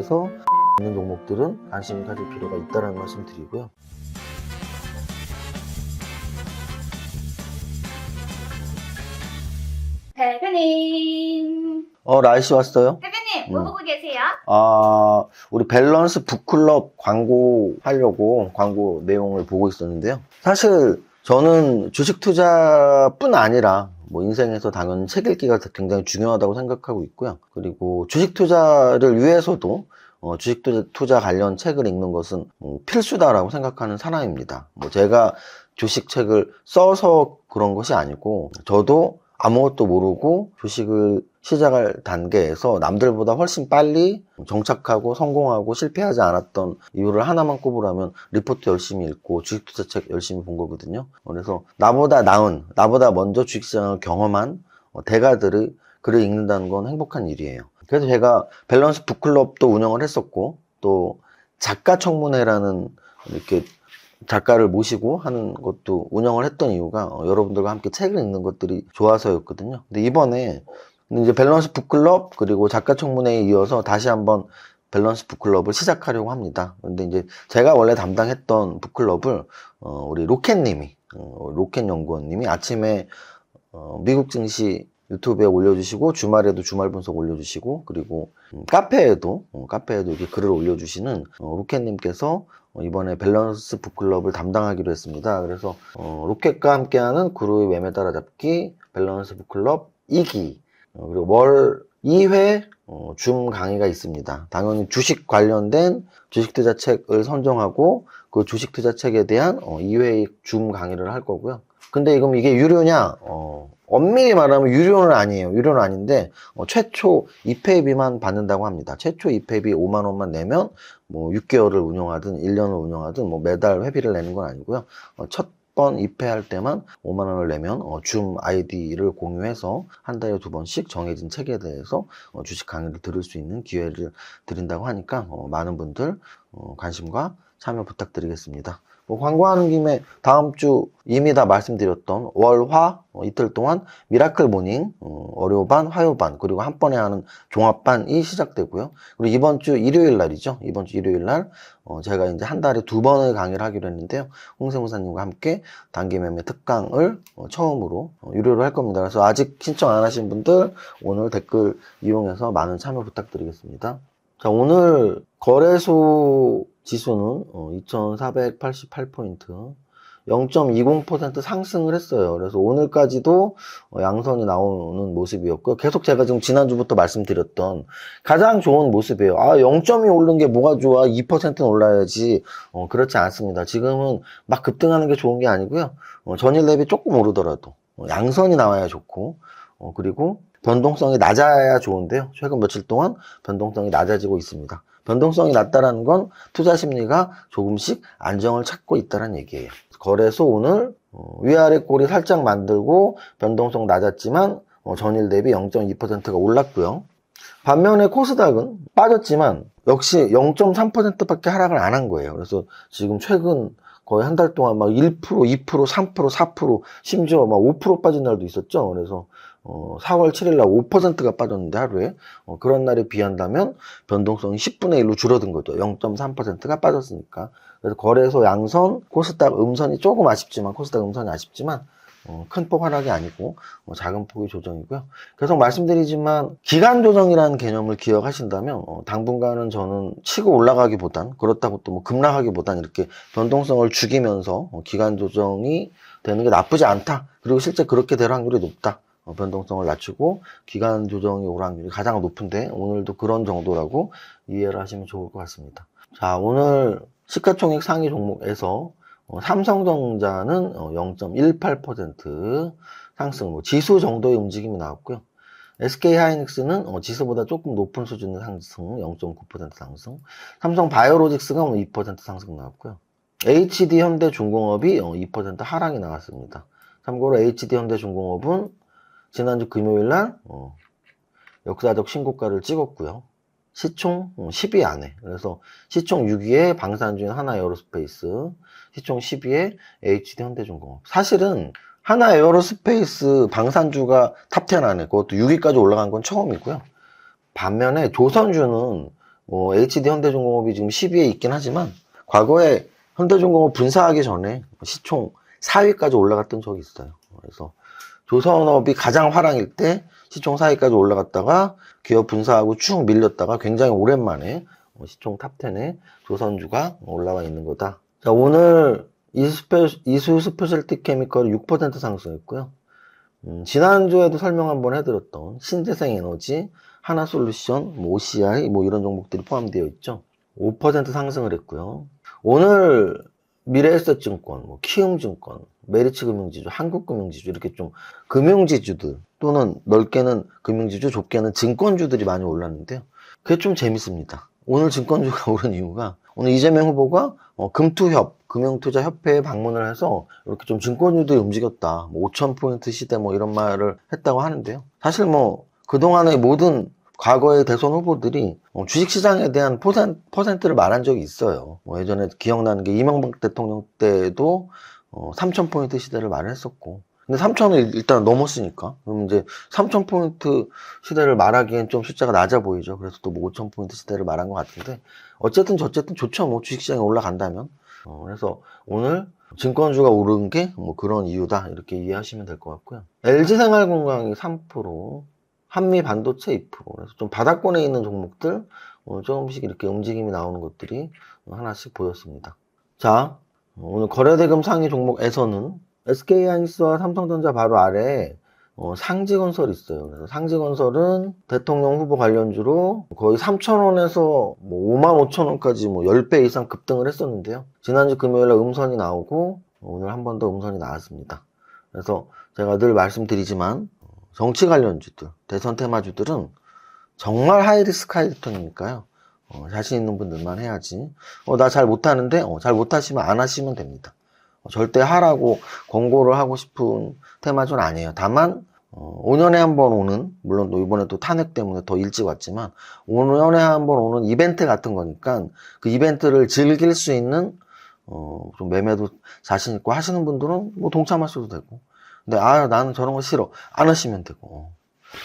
그래서 있는 종목들은 관심 가질 필요가 있다는 말씀 드리고요. 대표님. 어, 라이씨 왔어요? 대표님, 뭐 음. 보고 계세요? 아, 우리 밸런스 북클럽 광고 하려고 광고 내용을 보고 있었는데요. 사실 저는 주식 투자뿐 아니라 뭐 인생에서 당연히 책 읽기가 굉장히 중요하다고 생각하고 있고요. 그리고 주식 투자를 위해서도 어, 주식 투자, 관련 책을 읽는 것은 음, 필수다라고 생각하는 사람입니다. 뭐 제가 주식 책을 써서 그런 것이 아니고 저도 아무것도 모르고 주식을 시작할 단계에서 남들보다 훨씬 빨리 정착하고 성공하고 실패하지 않았던 이유를 하나만 꼽으라면 리포트 열심히 읽고 주식 투자 책 열심히 본 거거든요. 그래서 나보다 나은, 나보다 먼저 주식시장을 경험한 어, 대가들의 글을 읽는다는 건 행복한 일이에요. 그래서 제가 밸런스 북클럽도 운영을 했었고 또 작가 청문회라는 이렇게 작가를 모시고 하는 것도 운영을 했던 이유가 어, 여러분들과 함께 책을 읽는 것들이 좋아서였거든요. 근데 이번에 이제 밸런스 북클럽 그리고 작가 청문회에 이어서 다시 한번 밸런스 북클럽을 시작하려고 합니다. 근데 이제 제가 원래 담당했던 북클럽을 어, 우리 로켓님이 어, 로켓 연구원님이 아침에 어, 미국 증시 유튜브에 올려주시고 주말에도 주말 분석 올려주시고 그리고 음, 카페에도 어, 카페에도 이렇게 글을 올려주시는 어, 로켓님께서 어, 이번에 밸런스 북클럽을 담당하기로 했습니다. 그래서 어, 로켓과 함께하는 그루의 매매 따라잡기 밸런스 북클럽 2기 어, 그리고 월 2회 어, 줌 강의가 있습니다. 당연히 주식 관련된 주식 투자 책을 선정하고 그 주식 투자 책에 대한 어, 2회 줌 강의를 할 거고요. 근데 이건 이게 유료냐? 어, 엄밀히 말하면 유료는 아니에요. 유료는 아닌데 어, 최초 입회비만 받는다고 합니다. 최초 입회비 5만 원만 내면 뭐 6개월을 운영하든 1년을 운영하든 뭐 매달 회비를 내는 건 아니고요. 어, 첫 번 입회할 때만 5만 원을 내면 어, 줌 아이디를 공유해서 한 달에 두 번씩 정해진 책에 대해서 어, 주식 강의를 들을 수 있는 기회를 드린다고 하니까 어, 많은 분들 어, 관심과 참여 부탁드리겠습니다. 뭐 광고하는 김에 다음 주 이미 다 말씀드렸던 월화 어, 이틀 동안 미라클 모닝 어, 월요반 화요반 그리고 한 번에 하는 종합반이 시작되고요. 그리고 이번 주 일요일 날이죠. 이번 주 일요일 날 어, 제가 이제 한 달에 두 번의 강의를 하기로 했는데요. 홍세무사님과 함께 단기 매매 특강을 어, 처음으로 어, 유료로 할 겁니다. 그래서 아직 신청 안 하신 분들 오늘 댓글 이용해서 많은 참여 부탁드리겠습니다. 자, 오늘 거래소 지수는 어, 2488포인트 0.20% 상승을 했어요. 그래서 오늘까지도 어, 양선이 나오는 모습이었고요. 계속 제가 지금 지난주부터 말씀드렸던 가장 좋은 모습이에요. 아, 0점이 오른 게 뭐가 좋아? 2%는 올라야지. 어, 그렇지 않습니다. 지금은 막 급등하는 게 좋은 게 아니고요. 어, 전일 대비 조금 오르더라도 어, 양선이 나와야 좋고, 어, 그리고 변동성이 낮아야 좋은데요. 최근 며칠 동안 변동성이 낮아지고 있습니다. 변동성이 낮다라는 건 투자 심리가 조금씩 안정을 찾고 있다는 얘기예요. 거래소 오늘 어, 위아래 꼬리 살짝 만들고 변동성 낮았지만 어, 전일 대비 0.2%가 올랐고요. 반면에 코스닥은 빠졌지만 역시 0.3%밖에 하락을 안 한 거예요. 그래서 지금 최근 거의 한 달 동안 막 1%, 2%, 3%, 4% 심지어 막 5% 빠진 날도 있었죠. 그래서 어, 4월 7일 날 5%가 빠졌는데 하루에 어, 그런 날에 비한다면 변동성이 10분의 1로 줄어든 거죠. 0.3%가 빠졌으니까. 그래서 거래소 양선, 코스닥 음선이 조금 아쉽지만 코스닥 음선이 아쉽지만 어, 큰 폭 하락이 아니고 어, 작은 폭의 조정이고요. 계속 말씀드리지만 기간 조정이라는 개념을 기억하신다면 어, 당분간은 저는 치고 올라가기보단 그렇다고 또 뭐 급락하기보단 이렇게 변동성을 죽이면서 어, 기간 조정이 되는 게 나쁘지 않다. 그리고 실제 그렇게 될 확률이 높다. 어, 변동성을 낮추고 기간 조정이 올 확률이 가장 높은데 오늘도 그런 정도라고 이해를 하시면 좋을 것 같습니다. 자 오늘 시가총액 상위 종목에서 어, 삼성전자는 어, 0.18% 상승, 뭐 지수 정도의 움직임이 나왔고요. SK 하이닉스는 어, 지수보다 조금 높은 수준의 상승, 0.9% 상승. 삼성 바이오로직스가 2% 상승 나왔고요. HD 현대중공업이 어, 2% 하락이 나왔습니다. 참고로 HD 현대중공업은 지난주 금요일 날 어, 역사적 신고가를 찍었고요. 시총 10위 안에. 그래서 시총 6위에 방산주인 하나 에어로스페이스, 시총 10위에 HD 현대중공업. 사실은 하나 에어로스페이스 방산주가 탑10 안에 그것도 6위까지 올라간 건 처음이고요. 반면에 조선주는 뭐 HD 현대중공업이 지금 10위에 있긴 하지만 과거에 현대중공업 분사하기 전에 시총 4위까지 올라갔던 적이 있어요. 그래서 조선업이 가장 화랑일 때 시총 4위까지 올라갔다가 기업 분사하고 쭉 밀렸다가 굉장히 오랜만에 시총 탑10에 조선주가 올라와 있는 거다. 자, 오늘 이수 스페셜티 케미컬이 6% 상승했고요. 음, 지난주에도 설명 한번 해드렸던 신재생 에너지, 하나솔루션, 뭐 OCI, 뭐 이런 종목들이 포함되어 있죠. 5% 상승을 했고요. 오늘 미래에셋증권, 뭐 키움증권, 메리츠 금융지주, 한국금융지주 이렇게 좀 금융지주들 또는 넓게는 금융지주, 좁게는 증권주들이 많이 올랐는데요. 그게 좀 재밌습니다. 오늘 증권주가 오른 이유가 오늘 이재명 후보가 어, 금투협 금융투자협회에 방문을 해서 이렇게 좀 증권주들이 움직였다. 뭐 5,000포인트 시대 뭐 이런 말을 했다고 하는데요. 사실 뭐 그동안의 모든 과거의 대선 후보들이 어, 주식시장에 대한 퍼센, 퍼센트를 말한 적이 있어요. 뭐 예전에 기억나는 게 이명박 대통령 때도 어, 3,000포인트 시대를 말했었고. 근데 3,000을 일단 넘었으니까. 그럼 이제 3,000포인트 시대를 말하기엔 좀 숫자가 낮아 보이죠. 그래서 또 뭐 5,000포인트 시대를 말한 것 같은데. 어쨌든 저쨌든 좋죠. 뭐 주식시장이 올라간다면. 어, 그래서 오늘 증권주가 오른 게 뭐 그런 이유다. 이렇게 이해하시면 될 것 같고요. LG생활건강이 3%, 한미 반도체 2%. 그래서 좀 바닥권에 있는 종목들 오늘 조금씩 이렇게 움직임이 나오는 것들이 하나씩 보였습니다. 자, 오늘 거래대금 상위 종목에서는 SK하이닉스와 삼성전자 바로 아래에 어, 상지건설이 있어요. 그래서 상지건설은 대통령 후보 관련주로 거의 3,000원에서 뭐 5만 5천원까지 뭐 10배 이상 급등을 했었는데요. 지난주 금요일에 음선이 나오고 오늘 한 번 더 음선이 나왔습니다. 그래서 제가 늘 말씀드리지만 정치 관련주들, 대선 테마주들은 정말 하이리스크 하이리턴이니까요. 어, 자신 있는 분들만 해야지. 어, 나 잘 못하는데, 어, 잘 못하시면 안 하시면 됩니다. 어, 절대 하라고 권고를 하고 싶은 테마주는 아니에요. 다만, 어, 5년에 한 번 오는, 물론 또 이번에 또 탄핵 때문에 더 일찍 왔지만, 5년에 한 번 오는 이벤트 같은 거니까, 그 이벤트를 즐길 수 있는, 어, 좀 매매도 자신 있고 하시는 분들은 뭐 동참하셔도 되고. 근데, 아, 나는 저런 거 싫어. 안 하시면 되고.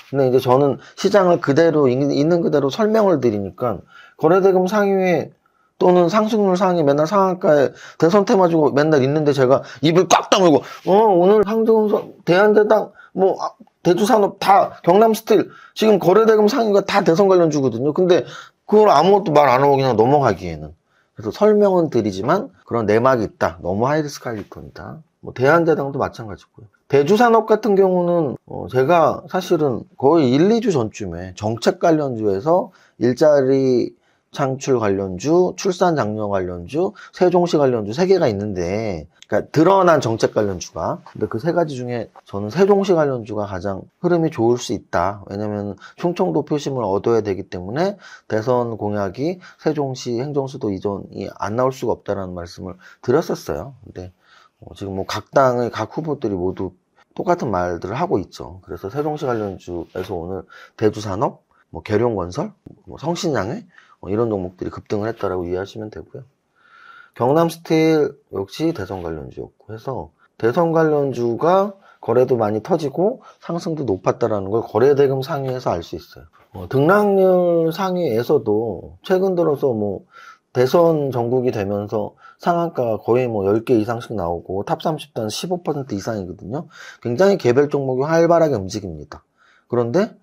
근데 이제 저는 시장을 그대로, 있- 있는 그대로 설명을 드리니까, 거래대금 상위에 또는 상승률 상위 맨날 상한가에 대선 테마 주고 맨날 있는데 제가 입을 꽉 다물고 어 오늘 상정선 대한대당 뭐 아, 대주산업 다 경남스틸 지금 거래대금 상위가 다 대선 관련 주거든요. 근데 그걸 아무것도 말 안 하고 그냥 넘어가기에는 그래서 설명은 드리지만 그런 내막이 있다. 너무 하이리스크 하이리턴이다. 뭐 대한대당도 마찬가지고요. 대주산업 같은 경우는 어, 제가 사실은 거의 1, 2주 전쯤에 정책 관련주에서 일자리 창출 관련주, 출산 장려 관련주, 세종시 관련주 세 개가 있는데, 그러니까 드러난 정책 관련주가. 근데 그 세 가지 중에 저는 세종시 관련주가 가장 흐름이 좋을 수 있다. 왜냐면 충청도 표심을 얻어야 되기 때문에 대선 공약이 세종시 행정수도 이전이 안 나올 수가 없다라는 말씀을 드렸었어요. 근데 어, 지금 뭐 각 당의 각 후보들이 모두 똑같은 말들을 하고 있죠. 그래서 세종시 관련주에서 오늘 대주산업, 뭐 계룡건설, 뭐 성신양해 뭐 이런 종목들이 급등을 했다라고 이해하시면 되고요. 경남스틸 역시 대선 관련주였고 해서 대선 관련주가 거래도 많이 터지고 상승도 높았다라는 걸 거래대금 상위에서 알 수 있어요. 어, 등락률 상위에서도 최근 들어서 뭐 대선 전국이 되면서 상한가가 거의 뭐 10개 이상씩 나오고 탑 30단 15% 이상이거든요. 굉장히 개별 종목이 활발하게 움직입니다. 그런데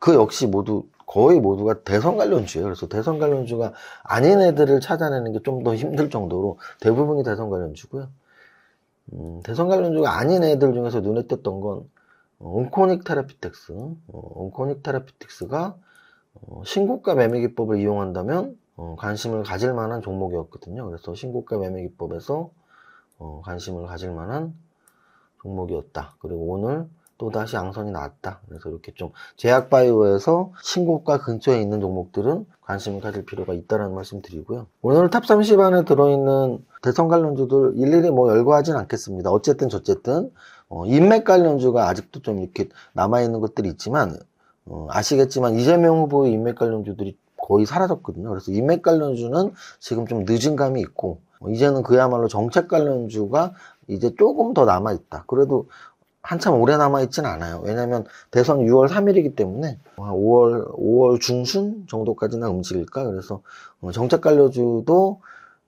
그 역시 모두 거의 모두가 대선 관련주예요. 그래서 대선 관련주가 아닌 애들을 찾아내는 게 좀 더 힘들 정도로 대부분이 대선 관련주고요. 음, 대선 관련주가 아닌 애들 중에서 눈에 띄었던 건 어, 온코닉 테라피텍스. 어, 온코닉 테라피텍스가 어, 신고가 매매 기법을 이용한다면 어, 관심을 가질 만한 종목이었거든요. 그래서 신고가 매매 기법에서 어, 관심을 가질 만한 종목이었다. 그리고 오늘 또다시 양선이 나왔다. 그래서 이렇게 좀 제약바이오에서 신고가 근처에 있는 종목들은 관심을 가질 필요가 있다는 말씀 드리고요. 오늘 탑 30 안에 들어있는 대선 관련주들 일일이 뭐 열거하진 않겠습니다. 어쨌든 저쨌든 어, 인맥 관련주가 아직도 좀 이렇게 남아있는 것들이 있지만 어, 아시겠지만 이재명 후보의 인맥 관련주들이 거의 사라졌거든요. 그래서 인맥 관련주는 지금 좀 늦은 감이 있고 어, 이제는 그야말로 정책 관련주가 이제 조금 더 남아있다. 그래도 한참 오래 남아있진 않아요. 왜냐면 대선 6월 3일이기 때문에 한 5월, 5월 중순 정도까지나 움직일까? 그래서 어, 정책 관료주도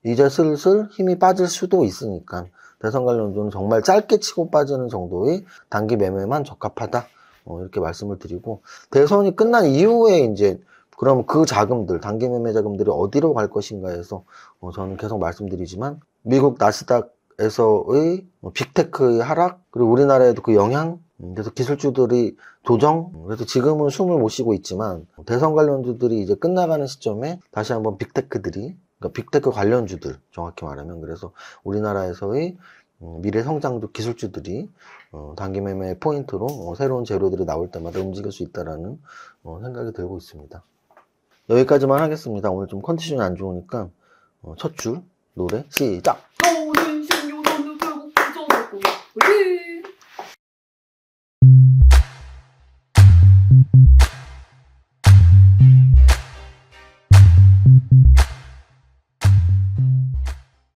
이제 슬슬 힘이 빠질 수도 있으니까 대선 관련주는 정말 짧게 치고 빠지는 정도의 단기 매매만 적합하다. 어, 이렇게 말씀을 드리고 대선이 끝난 이후에 이제 그럼 그 자금들, 단기 매매 자금들이 어디로 갈 것인가 해서 어, 저는 계속 말씀드리지만 미국 나스닥 에서의 뭐 빅테크의 하락 그리고 우리나라에도 그 영향 음, 그래서 기술주들이 조정 그래서 지금은 숨을 못 쉬고 있지만 대선 관련주들이 이제 끝나가는 시점에 다시 한번 빅테크들이 그러니까 빅테크 관련주들 정확히 말하면 그래서 우리나라에서의 음, 미래 성장주 기술주들이 어, 단기 매매 포인트로 어, 새로운 재료들이 나올 때마다 움직일 수 있다라는 어, 생각이 들고 있습니다. 여기까지만 하겠습니다. 오늘 좀 컨디션이 안 좋으니까 어, 첫줄 노래 시작.